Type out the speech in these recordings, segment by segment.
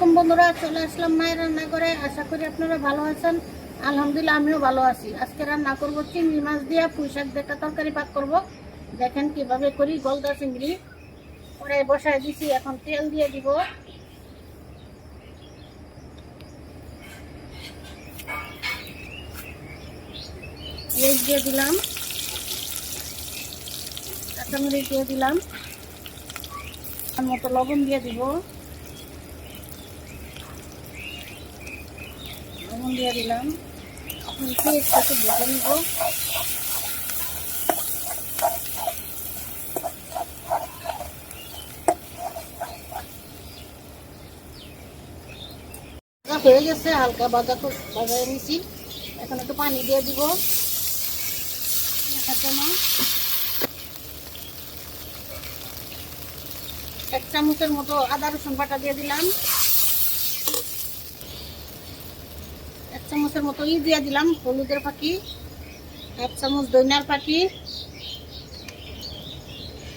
আলাইকুম বন্ধুরা, চলে আসলাম মায়ের রান্না করে আশা করি আপনারা ভালো আছেন। আলহামদুলিল্লাহ, আমিও ভালো আছি। আজকে রান্না করব চিংড়ি মাছ দিয়ে পুঁই শাক একটা তরকারি পাক করব। দেখেন কীভাবে করি, গলদা চিংড়ি। পরে বসায় দিছি, এখন তেল দিয়ে দিব। পেঁয়াজ দিয়ে দিলাম। কাঁচামরিচ দিয়ে দিলাম। মতো লবণ দিয়ে দিব। লবণ দিয়ে দিলাম। এখন পেঁয়াজটাকে ভেজে নিব। হয়ে গেছে, হালকা বাজা বাজায় নিছি। এখন একটু পানি দিয়ে দিব। এক চামচের মতো আদা রসুন বাটা দিয়ে দিলাম। চামচের মতো ই দিয়ে দিলাম, হলুদের পাখি এক চামচ দইনার পাখি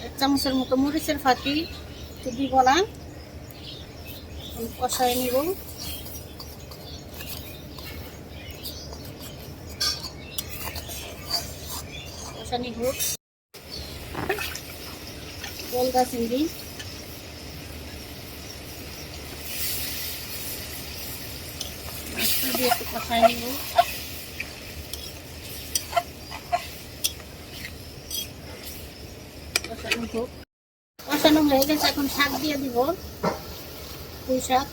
এক চামচের মতো মরিচের ফাঁকি দিব না কষায় নিব। কষানি হোক গলদা চিংড়ি। মাছটা দিয়ে একটু কষায় নিব। কষানো হোক। কষানো হয়ে গেছে, এখন শাক দিয়ে দিব। পুঁই শাক।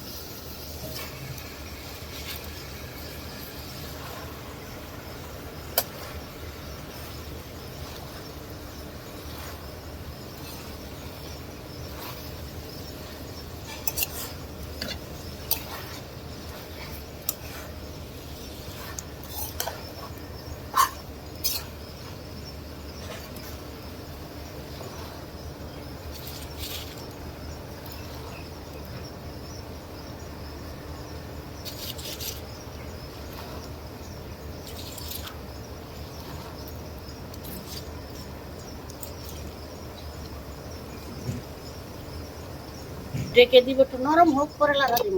ঢেকে দিব একটু নরম হোক পরে লাড়া দিব।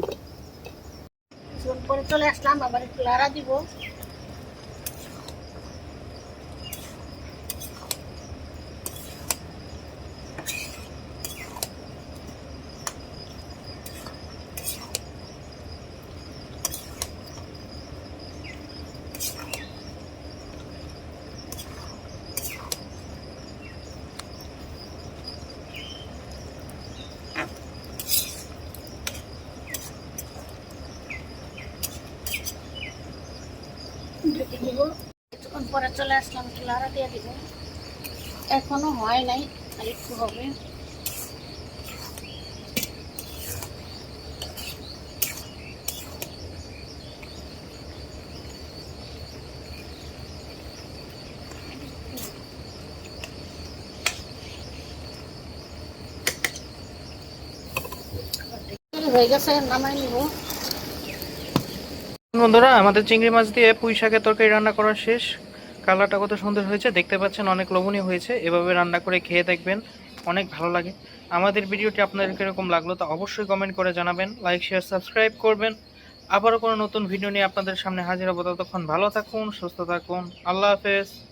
চলে আসলাম আবার একটু লাড়া দিব। ঢেকে দিব। কিছুক্ষণ পরে চলে আসলাম, একটু লাড়া দিয়ে দিব। এখনও হয় নাই, আর একটু হবে। হয়ে গেছে, নামাই নিব। বন্ধুরা, আমাদের চিংড়ি মাছ দিয়ে পুঁই শাকের তরকারি রান্না করা শেষ। কালারটা কত সুন্দর হয়েছে, দেখতে পাচ্ছেন অনেক লোভনীয় হয়েছে। এভাবে রান্না করে খেয়ে দেখবেন, অনেক ভালো লাগে। আমাদের ভিডিওটি আপনাদের কীরকম লাগল তা অবশ্যই কমেন্ট করে জানাবেন লাইক শেয়ার সাবস্ক্রাইব করবেন। আবারও কোনো নতুন ভিডিও নিয়ে আপনাদের সামনে হাজির হব, ততক্ষণ ভালো থাকুন, সুস্থ থাকুন। আল্লাহ হাফেজ।